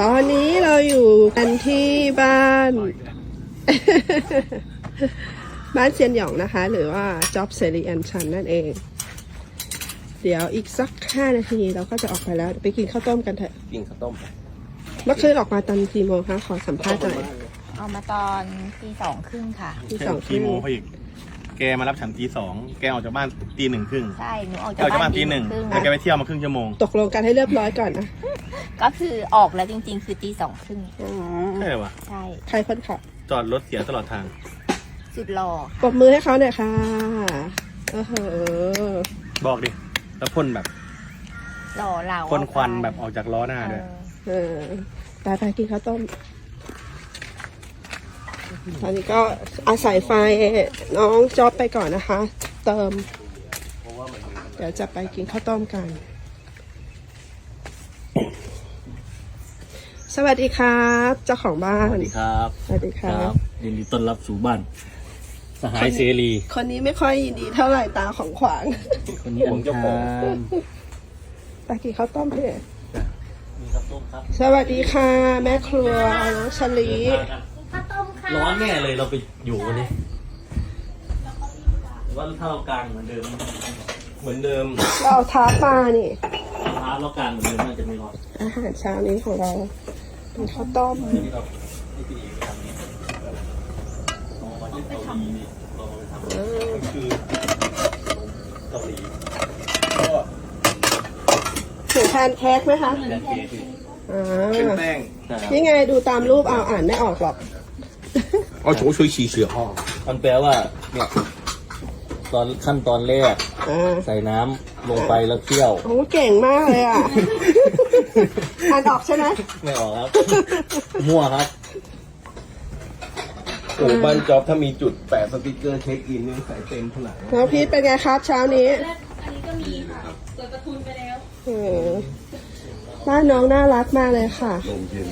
ตอนนี้เราอยู่กันที่บ้าน บ้านเซียนหยองนะคะ หรือว่าจ็อบเซรีแอนชันนั่นเอง เดี๋ยวอีกสักห้านาทีเราก็จะออกไปแล้วเดี๋ยวไปกินข้าวต้มกันเถอะ กินข้าวต้มเมื่อคืนออกมาตอนกี่โมงคะ ขอสัมภาษณ์หน่อย เอามาตอนตีสองครึ่งค่ะ ที่สองคกี่รึ่ง โมงเขาอีก แกมารับฉันตีสองแกออกจากบ้านตีหนึ่งครึ่งใช่หนูออกแกจากออกจากบ้าบ้านนตีหนึ่งครึ่งแล้วแกไปเที่ยวมาครึ่งชั่วโมงตกลงกันให้เรียบร้อยก่อนนะก็คือออกแล้วจริง ๆ คือตีสองครึ่งอ๋อใช่ปะใช่ ใครคนขับจอดรถเสียตลอดทาง สุดหล่อปรค่ะบมือให้เขาหน่อยค่ะโอ้โหบอกดิ แล้วพ่นแบบหล่อเหลาพ่นควันแบบออกจากล้อหน้าด้วยเออเออไปไปกินข้าวต้ม ตอนนี้ก็อาศัยไฟน้องจอบไปก่อนนะคะ เติม เดี๋ยวจะไปกินข้าวต้มกัน สวัสดีครับ เจ้าของบ้าสนวัสดีครับ สวัสดีครับ ยินดีต้อนรับสู่บ้าน สหายเสรีคนนี้ไม่ค่อยยินดีเท่าไหร่ตาของขวาง คนนี้อัผมนเจ้าของคารไปกินข้าวต้มเถอะมีข้าวต้มครับ สวัสดีค่ะ แม่ครัวน้องชลี ร้อนแน่เลยเราไปอยู่วันนี้แต่ว่าถ้าเรากลางเหมือนเดิม เหมือนเดิมเราเอาทาร์ตมานี่เราท้าเรากลางเหมือนเดิมน่าจะไม่ร้อนอาหารเช้านี้ของเราเป็นข้าวต้มที่เราที่พี่เอกทำนี่เอามาที่เกาหลีนี่เราเอาไปทำเออคือเกาหลีก็ถึงแพนเค้กไหมคะแพนเค้กอ่เป็นาแป้ง ใช่ครับ นี่ไงดูตามรูปเอาอ่านไม่ออกหรอก อ๋อโชว์ช่วยฉีเสือพ่อมันแปลว่าเนี่ยตอนขั้นตอนแรก อ่าใส่น้ำลงไปแล้วเคี่ยว โอ้เก่งมากเลยอะ อ่านออกใช่ไหมไม่ออกครับ มั่วครับ โอ้บ้านจ็อบถ้ามีจุดแปะสติกเกอร์เช็คอินนี่ใส่เต็มผนังแล้วพีทเป็นไงครับเช้านี้อันนี้ก็มีค่ะเปิดประทุนไปแล้ว เออบ้านน้องน่ารักมากเลยค่ะ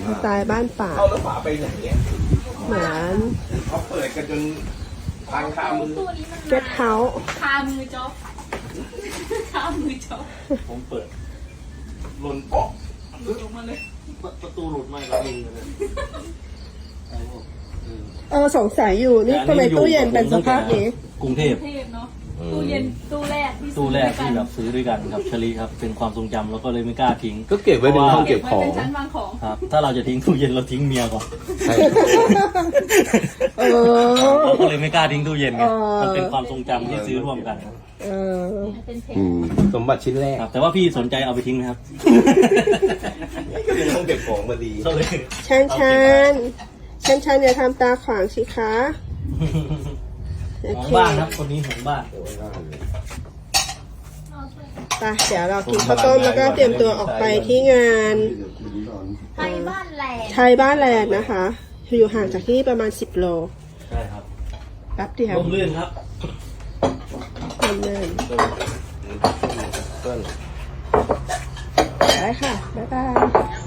สไตล์บ้านป่า เอาแล้วฝาไปไหนเนี่ยเหมือนเขาเปิดกันจนทางคามือตู้นี้มันเกสเฮาส์คามือจ๊อบคามือจ๊อบผมเปิดหล่นโป๊ะหลุดออกมาเลย ประตูหลุดไม่กับมึงเลยไอ้พวกเออเออสงสัยอยู่นี่ทำไมตู้เย็นเป็นสภาพนี้ กรุงเทพเทพเนาะตู้เย็นตู้แรกที่ ตู้แรกที่ซื้อแบบซื้อด้วยกันครับชลีครับเป็นความทรงจำแล้วก็เลยไม่กล้าทิ้ง ก็เก็บไว้ในห้องเก็เก็บบไว้ของเป็นชั้นวางของ ครับ ถ้าเราจะทิ้งตู้เย็นเราทิ้งเมียก่อนใช่เออ เราก็เลยไม่กล้าทิ้งตู้เย็นไงเออมันเป็นความทรงจำที่ซื้อร่วมกันครับเออ เป็นเพชรอืมสมบัติชิ้นแรกครับ แต่ว่าพี่สนใจเอาไปทิ้งไหมครับ ก็เป็นห้องเก็บของพอดี ก็เลยชันชันชันชันอย่าทำตาขวางสิคะโอของเคบ้านครับคนนี้ของบ้าน ไปเดี๋ยวเรากินข้าวต้มแล้วก็เตรียมตัวออกไปที่งานไทยบ้านแหลกไทยบ้านแลนด์นะคะ อยู่ห่างจากที่นี่ประมาณ 10 โลใช่ครับแป๊บเดียวร่มรื่นครับดำเนินได้ค่ะ บ๊ายบาย